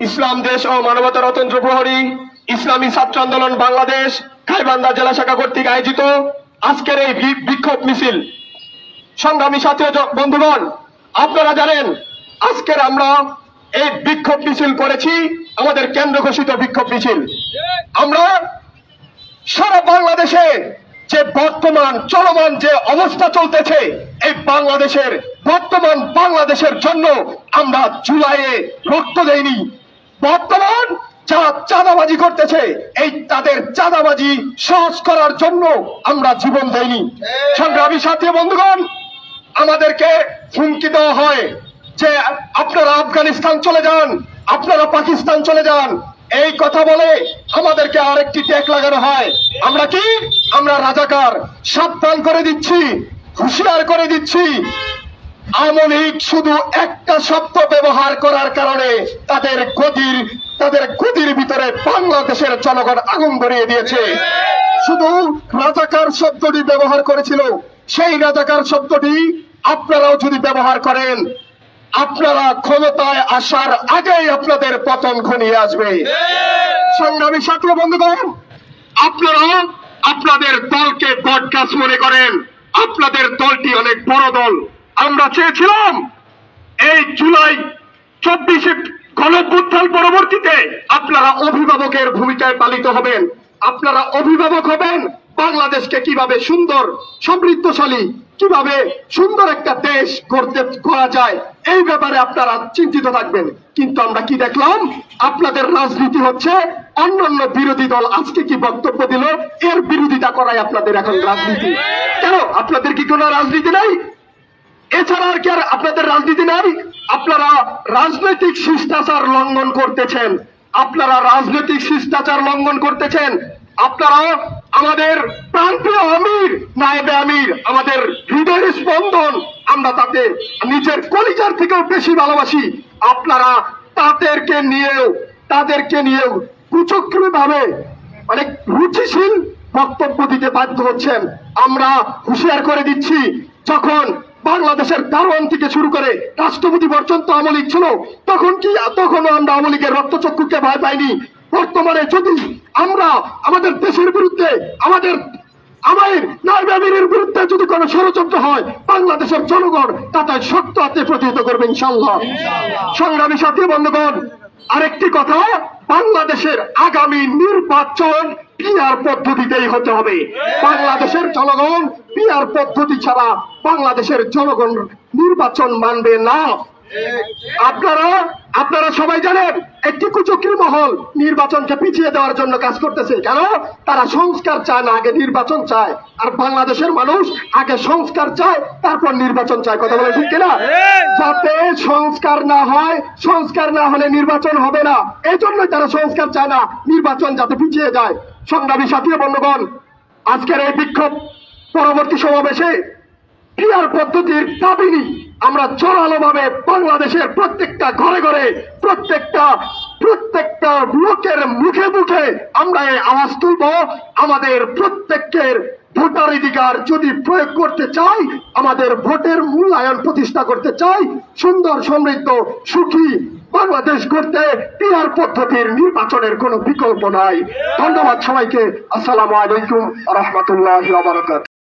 ইসলাম দেশ ও মানবতা রতন্ত্র প্রহরী, ইসলামী ছাত্র আন্দোলন বাংলাদেশ গাইবান্ধা জেলা শাখা কর্তৃক আয়োজিত আজকের এই বিক্ষোভ মিছিল। সংগ্রামী সাথী বন্ধুগণ, আপনারা জানেন, আজকের আমরা এই বিক্ষোভ মিছিল করেছি, আমাদের কেন্দ্র ঘোষিত বিক্ষোভ মিছিল। আমরা সারা বাংলাদেশে যে বর্তমান চলমান যে অবস্থা চলতেছে, এই বাংলাদেশের বর্তমান বাংলাদেশের জন্য আমরা জুলাইয়ে রক্ত দেইনি। বর্তমান যারা চাঁদাবাজি করতেছে এই তাদের চাঁদাবাজি সহজ করার জন্য আমরা জীবন দেইনি। সংগ্রামী সাথী বন্ধুগণ, আমাদেরকে হুমকি দেওয়া হয় যে আপনারা আফগানিস্তান চলে যান, আপনারা পাকিস্তান চলে যান। এই কথা বলে আমাদেরকে আরেকটি ট্যাগ লাগানো হয়। আমরা কি? আমরা রাজাকার। সাবধান করে দিচ্ছি, হুঁশিয়ার করে দিচ্ছি। আওয়ামী লীগ শুধু একটা শব্দ ব্যবহার করার কারণে তাদের গদির তাদের গদির ভিতরে বাংলাদেশের জনগণ আগুন ধরিয়ে দিয়েছে। শুধু রাজাকার শব্দটি ব্যবহার করেছিল, সেই রাজাকার শব্দটি আপনারাও যদি ব্যবহার করেন, আপনারা ক্ষমতায় আসার আগেই আপনাদের পতন ঘনিয়ে আসবে। সংগ্রামী ছাত্র বন্ধুগণ, আপনারা আপনাদের দলকে বটগাছ মনে করেন। আপনাদের দলটি অনেক বড় দল। আমরা চেয়েছিলাম এই জুলাই চব্বিশে গণভ্যুত্থান পরবর্তীতে আপনারা অভিভাবকের ভূমিকায় পালিত হবেন। আপনারা অভিভাবক হবেন বাংলাদেশকে কীভাবে সুন্দর, সমৃদ্ধশালী, কীভাবে সুন্দর একটা দেশ করতে করা যায়, এই ব্যাপারে আপনারা চিন্তিত থাকবেন। কিন্তু আমরা কি দেখলাম? আপনাদের রাজনীতি হচ্ছে অন্যান্য বিরোধী দল আজকে কি বক্তব্য দিল? এর বিরোধিতা করাই আপনাদের এখন রাজনীতি। কেন? আপনাদের কি কোনো রাজনীতি নাই? এছাড়া আর কি আর আপনাদের রাজনীতি নাই? আপনারা রাজনৈতিক শিষ্টাচার লঙ্ঘন করতেছেন। আপনারা রাজনৈতিক শিষ্টাচার লঙ্ঘন করতেছেন। আপনারা আমাদের প্রান্তীয় আমির, নায়েবে আমির, আমাদের হৃদয়ের স্পন্দন, আমরা তাতে নিজের কলিজার থেকেও বেশি ভালোবাসি। আপনারা তাদেরকে নিয়েও তাদেরকে নিয়েও কুচক্রী ভাবে অনেক রুচিশীল বক্তব্য দিতে বাধ্য হচ্ছেন। আমরা হুঁশিয়ার করে দিচ্ছি, যখন বাংলাদেশের দারোয়ান থেকে শুরু করে রাষ্ট্রপতি পর্যন্ত আমলিক ছিল, তখন কি তখনও আমরা আমলিকের রক্তচক্ষুকে ভয় পাইনি? বর্তমানে যদি আমরা আমাদের দেশের বিরুদ্ধে, আমাদের আমাদের নাইব বিরুদ্ধে যদি কোনো ষড়যন্ত্র হয়, বাংলাদেশের জনগণ তাতে শক্ত হাতে প্রতিহত করবে ইনশাল্লাহ সংগ্রামী সাথী বন্ধুগণ আরেকটি কথা, বাংলাদেশের আগামী নির্বাচন পিয়ার পদ্ধতিতেই হতে হবে। বাংলাদেশের জনগণ পিয়ার পদ্ধতি ছাড়া বাংলাদেশের জনগণ নির্বাচন মানবে না। আপনারা আপনারা সবাই জানেন একটি কুচক্রী মহল নির্বাচনকে পিছিয়ে দেওয়ার জন্য কাজ করতেছে। কেন? তারা সংস্কার চায় না, আগে নির্বাচন চায়। আর বাংলাদেশের মানুষ আগে সংস্কার চায়, তারপর নির্বাচন চায়। কথা বলে ঠিক কিনা? যাতে সংস্কার না হয়, সংস্কার না হলে নির্বাচন হবে না। এই জন্যই তারা সংস্কার চায় না, নির্বাচন যাতে পিছিয়ে যায়। সংগ্রামী সাথী বন্ধুগণ, আজকের এই বিক্ষোভ পরবর্তী সমাবেশে ক্রিয়ার পদ্ধতির দাবিনি। আমরা জোরালো ভাবে বাংলাদেশের প্রত্যেকটা ঘরে ঘরে, প্রত্যেকটা প্রত্যেকটা লোকের মুখে মুখে আমরা এই আওয়াজ তুলব। আমাদের প্রত্যেকের ভোটাধিকার যদি প্রয়োগ করতে চাই, আমাদের ভোটের মূল্যায়ন প্রতিষ্ঠা করতে চাই, সুন্দর, সমৃদ্ধ, সুখী বাংলাদেশ করতে পিয়ার পদ্ধতির নির্বাচনের কোনো বিকল্প নাই। ধন্যবাদ সবাইকে। আসসালামু আলাইকুম রহমতুল্লাহ